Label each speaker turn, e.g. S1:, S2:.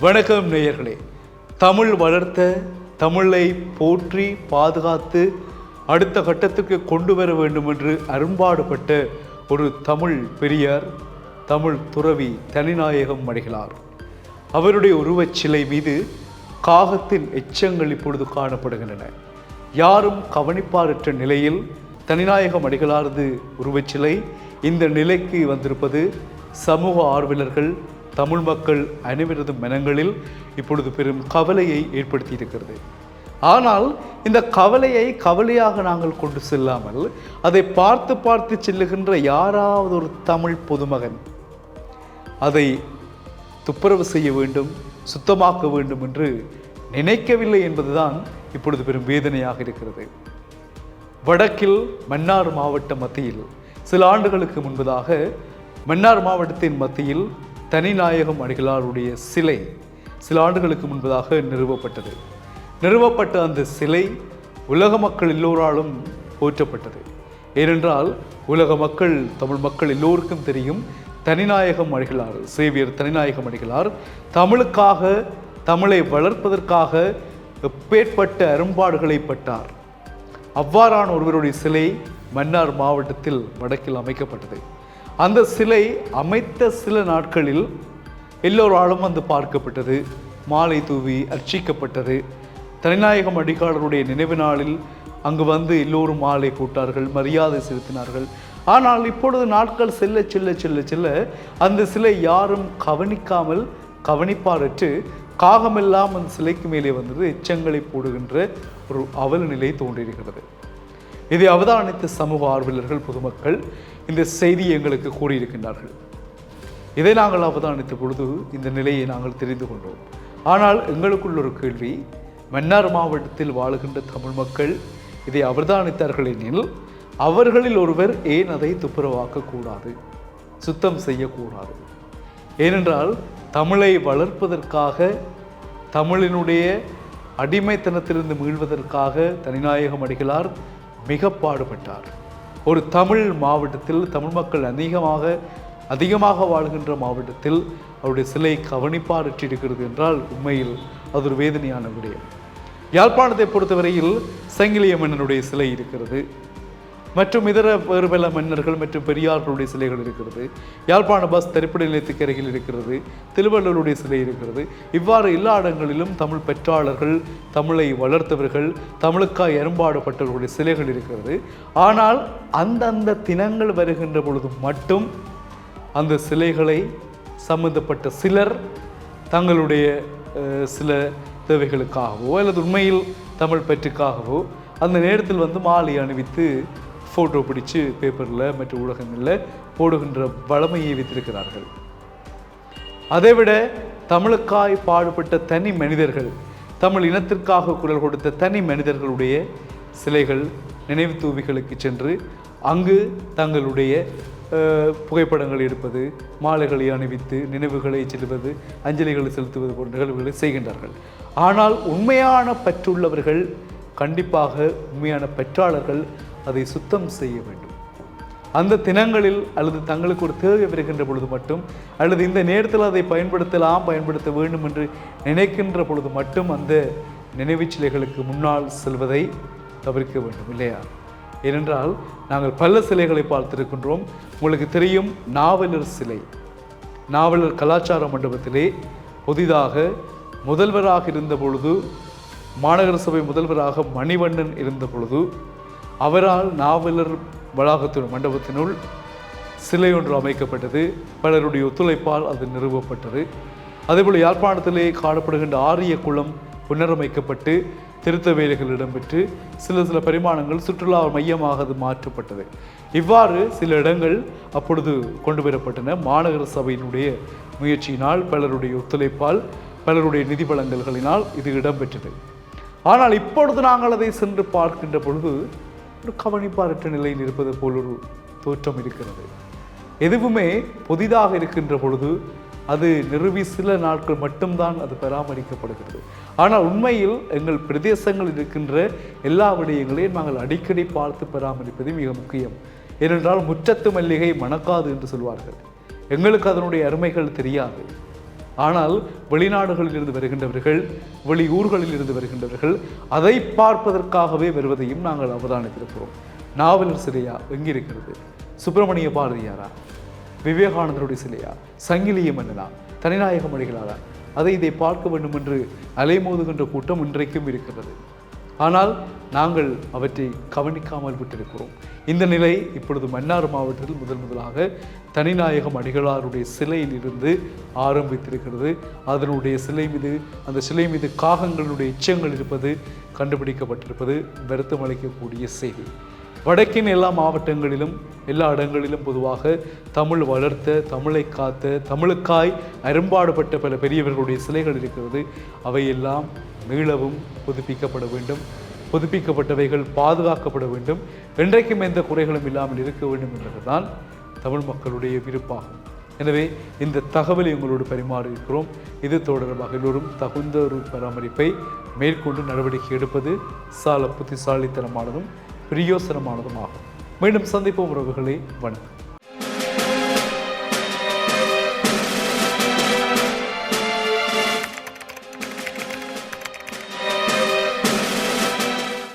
S1: வணக்கம் நேயர்களே. தமிழ் வளர்த்த தமிழை போற்றி பாதுகாத்து அடுத்த கட்டத்துக்கு கொண்டு வர வேண்டும் என்று அரும்பாடுபட்ட ஒரு தமிழ் பெரியார் தமிழ் துறவி தனிநாயகம் அடிகளார் அவருடைய உருவச் சிலை மீது காகத்தின் எச்சங்கள் இப்பொழுது காணப்படுகின்றன. யாரும் கவனிப்பாரற்ற நிலையில் தனிநாயகம் அடிகளாரது உருவச்சிலை இந்த நிலைக்கு வந்திருப்பது சமூக ஆர்வலர்கள் தமிழ் மக்கள் அனைவரது மனங்களில் இப்பொழுது பெரும் கவலையை ஏற்படுத்தியிருக்கிறது. ஆனால் இந்த கவலையை கவலையாக நாங்கள் கொண்டு செல்லாமல் அதை பார்த்து பார்த்து செல்லுகின்ற யாராவது ஒரு தமிழ் பொதுமகன் அதை துப்புரவு செய்ய வேண்டும் சுத்தமாக்க வேண்டும் என்று நினைக்கவில்லை என்பதுதான் இப்பொழுது பெரும் வேதனையாக இருக்கிறது. வடக்கில் மன்னார் மாவட்ட மத்தியில் சில ஆண்டுகளுக்கு முன்பதாக மன்னார் மாவட்டத்தின் மத்தியில் தனிநாயகம் அடிகளாருடைய சிலை சில ஆண்டுகளுக்கு முன்பதாக நிறுவப்பட்டது. நிறுவப்பட்ட அந்த சிலை உலக மக்கள் எல்லோராலும் போற்றப்பட்டது. ஏனென்றால் உலக மக்கள் தமிழ் மக்கள் எல்லோருக்கும் தெரியும் தனிநாயகம் அடிகளார் சேவியர் தனிநாயகம் அடிகளார் தமிழுக்காக தமிழை வளர்ப்பதற்காக எப்பேற்பட்ட அரும்பாடுகளை பட்டார். அவ்வாறான ஒருவருடைய சிலை மன்னார் மாவட்டத்தில் வடக்கில் அமைக்கப்பட்டது. அந்த சிலை அமைத்த சில நாட்களில் எல்லோராலும் வந்து பார்க்கப்பட்டது. மாலை தூவி அர்ச்சிக்கப்பட்டது. தனிநாயகம் அடிகாலருடைய நினைவு நாளில் அங்கு வந்து எல்லோரும் மாலை கூட்டார்கள் மரியாதை செலுத்தினார்கள். ஆனால் இப்பொழுது நாட்கள் செல்ல செல்ல செல்ல செல்ல அந்த சிலை யாரும் கவனிக்காமல் கவனிப்பாரற்று காகமெல்லாம் அந்த சிலைக்கு மேலே வந்தது. எச்சங்களை போடுகின்ற ஒரு அவல நிலை தோன்றியிருக்கிறது. இதை அவதானித்த சமூக ஆர்வலர்கள் பொதுமக்கள் இந்த செய்தியை எங்களுக்கு கூறியிருக்கின்றார்கள் இதை நாங்கள் அவதானித்த பொழுது இந்த நிலையை நாங்கள் தெரிந்து கொண்டோம். ஆனால் எங்களுக்குள்ள ஒரு கேள்வி மன்னார் மாவட்டத்தில் வாழுகின்ற தமிழ் மக்கள் இதை அவதானித்தார்கள் எனில் அவர்களில் ஒருவர் ஏன் அதை துப்புரவாக்கக்கூடாது சுத்தம் செய்யக்கூடாது? ஏனென்றால் தமிழை வளர்ப்பதற்காக தமிழினுடைய அடிமைத்தனத்திலிருந்து மீள்வதற்காக தனிநாயகம் அடிகளார் மிக பாடுபட்டார் ஒரு தமிழ் மாவட்டத்தில் தமிழ் மக்கள் அதிகமாக அதிகமாக வாழ்கின்ற மாவட்டத்தில் அவருடைய சிலை கவனிப்பாரற்றி இருக்கிறது என்றால் உண்மையில் அது ஒரு வேதனையான விடயம். யாழ்ப்பாணத்தை பொறுத்தவரையில் சங்கிலிய மன்னனுடைய சிலை இருக்கிறது. மற்றும் இதர வேறு பல மன்னர்கள் மற்றும் பெரியார்களுடைய சிலைகள் இருக்கிறது. யாழ்ப்பாண பஸ் திரைப்பட நிலையத்துக்கு அருகில் இருக்கிறது. திருவள்ளுவருடைய சிலை இருக்கிறது. இவ்வாறு எல்லா இடங்களிலும் தமிழ் பெற்றாளர்கள் தமிழை வளர்த்தவர்கள் தமிழுக்காய் எறும்பாடுபட்டவர்களுடைய சிலைகள் இருக்கிறது. ஆனால் அந்தந்த தினங்கள் வருகின்ற பொழுது மட்டும் அந்த சிலைகளை சம்பந்தப்பட்ட சிலர் தங்களுடைய சில தேவைகளுக்காகவோ அல்லது உண்மையில் தமிழ் பெற்றுக்காகவோ அந்த நேரத்தில் வந்து மாலை அணிவித்து ஃபோட்டோ பிடிச்சு பேப்பரில் மற்ற ஊடகங்களில் போடுகின்ற வளமையை வைத்திருக்கிறார்கள். அதைவிட தமிழுக்காய் பாடுபட்ட தனி மனிதர்கள் தமிழ் இனத்திற்காக குரல் கொடுத்த தனி மனிதர்களுடைய சிலைகள் நினைவு தூவிகளுக்கு சென்று அங்கு தங்களுடைய அஹ், எடுப்பது மாலைகளை அணிவித்து நினைவுகளை செல்வது அஞ்சலிகளை செலுத்துவது போன்ற நிகழ்வுகளை செய்கின்றார்கள். ஆனால் உண்மையான பற்றுள்ளவர்கள் கண்டிப்பாக உண்மையான பெற்றாளர்கள் அதை சுத்தம் செய்ய வேண்டும். அந்த தினங்களில் அல்லது தங்களுக்கு ஒரு தேவை வருகின்ற பொழுது மட்டும் அல்லது இந்த நேரத்தில் அதை பயன்படுத்தலாம் பயன்படுத்த வேண்டும் என்று நினைக்கின்ற பொழுது மட்டும் அந்த நினைவுச் சிலைகளுக்கு முன்னால் செல்வதை தவிர்க்க வேண்டும் இல்லையா? ஏனென்றால் நாங்கள் பல சிலைகளை பார்த்திருக்கின்றோம். உங்களுக்கு தெரியும் நாவலர் சிலை. நாவலர் கலாச்சார மண்டபத்திலே புதிதாக முதல்வராக இருந்த பொழுது மாநகர சபை முதல்வராக மணிவண்ணன் இருந்த பொழுது அவரால் நாவலர் வளாகத்தின் மண்டபத்தினுள் சிலை ஒன்று அமைக்கப்பட்டது. பலருடைய ஒத்துழைப்பால் அது நிறுவப்பட்டது. அதேபோல் யாழ்ப்பாணத்திலே காணப்படுகின்ற ஆரிய குளம் புனரமைக்கப்பட்டு திருத்த வேலைகள் இடம்பெற்று சில சில பரிமாணங்கள் சுற்றுலா மையமாக அது மாற்றப்பட்டது. இவ்வாறு சில இடங்கள் அப்பொழுது கொண்டு வரப்பட்டன மாநகர சபையினுடைய முயற்சியினால் பலருடைய ஒத்துழைப்பால் பலருடைய நிதி வழங்கல்களினால் இது இடம்பெற்றது. ஆனால் இப்பொழுது நாங்கள் அதை சென்று பார்க்கின்ற பொழுது ஒரு கவனிப்பாரற்ற நிலையில் இருப்பது போல் ஒரு தோற்றம் இருக்கிறது. எதுவுமே புதிதாக இருக்கின்ற பொழுது அது நிறுவி சில நாட்கள் மட்டும்தான் அது பராமரிக்கப்படுகிறது. ஆனால் உண்மையில் எங்கள் பிரதேசங்கள் இருக்கின்ற எல்லா விடயங்களையும் நாங்கள் அடிக்கடி பார்த்து பராமரிப்பது மிக முக்கியம். ஏனென்றால் முற்றத்து மல்லிகை மணக்காது என்று சொல்வார்கள். எங்களுக்கு அதனுடைய அருமைகள் தெரியாது. ஆனால் வெளிநாடுகளில் இருந்து வருகின்றவர்கள் வெளியூர்களில் இருந்து வருகின்றவர்கள் அதை பார்ப்பதற்காகவே வருவதையும் நாங்கள் அவதானித்திருக்கிறோம். நாவலர் சிலையா எங்கிருக்கிறது? சுப்பிரமணிய பாரதியாரா? விவேகானந்தருடைய சிலையா? சங்கிலிய மன்னனா? தனிநாயக மொழிகளாரா? அதை இதை பார்க்க வேண்டும் என்று அலைமோதுகின்ற கூட்டம் இன்றைக்கும் இருக்கிறது. ஆனால் நாங்கள் அவற்றை கவனிக்காமல் விட்டிருக்கிறோம். இந்த நிலை இப்பொழுது மன்னார் மாவட்டத்தில் முதல் முதலாக தனிநாயகம் அடிகளாருடைய சிலையிலிருந்து ஆரம்பித்திருக்கிறது. அதனுடைய சிலை மீது அந்த சிலை மீது காகங்களுடைய எச்சங்கள் இருப்பது கண்டுபிடிக்கப்பட்டிருப்பது வருத்தம் அளிக்கக்கூடிய செய்தி. வடக்கின் எல்லா மாவட்டங்களிலும் எல்லா இடங்களிலும் பொதுவாக தமிழ் வளர்த்த தமிழை காத்த தமிழுக்காய் அரும்பாடுபட்ட பல பெரியவர்களுடைய சிலைகள் இருக்கிறது. அவையெல்லாம் மீளவும் புதுப்பிக்கப்பட வேண்டும். புதுப்பிக்கப்பட்டவைகள் பாதுகாக்கப்பட வேண்டும். என்றைக்கும் எந்த குறைகளும் இல்லாமல் இருக்க வேண்டும் என்பதுதான் தமிழ் மக்களுடைய விருப்பாகும். எனவே இந்த தகவலை உங்களோடு பரிமாறி இருக்கிறோம். இது தொடர்பாக எல்லோரும் தகுந்த ஒரு பராமரிப்பை மேற்கொண்டு நடவடிக்கை எடுப்பது சால புத்திசாலித்தனமானதும் பிரியோசனமானதுமாகும். மீண்டும் சந்திப்போம் உறவுகளே. வணக்கம்.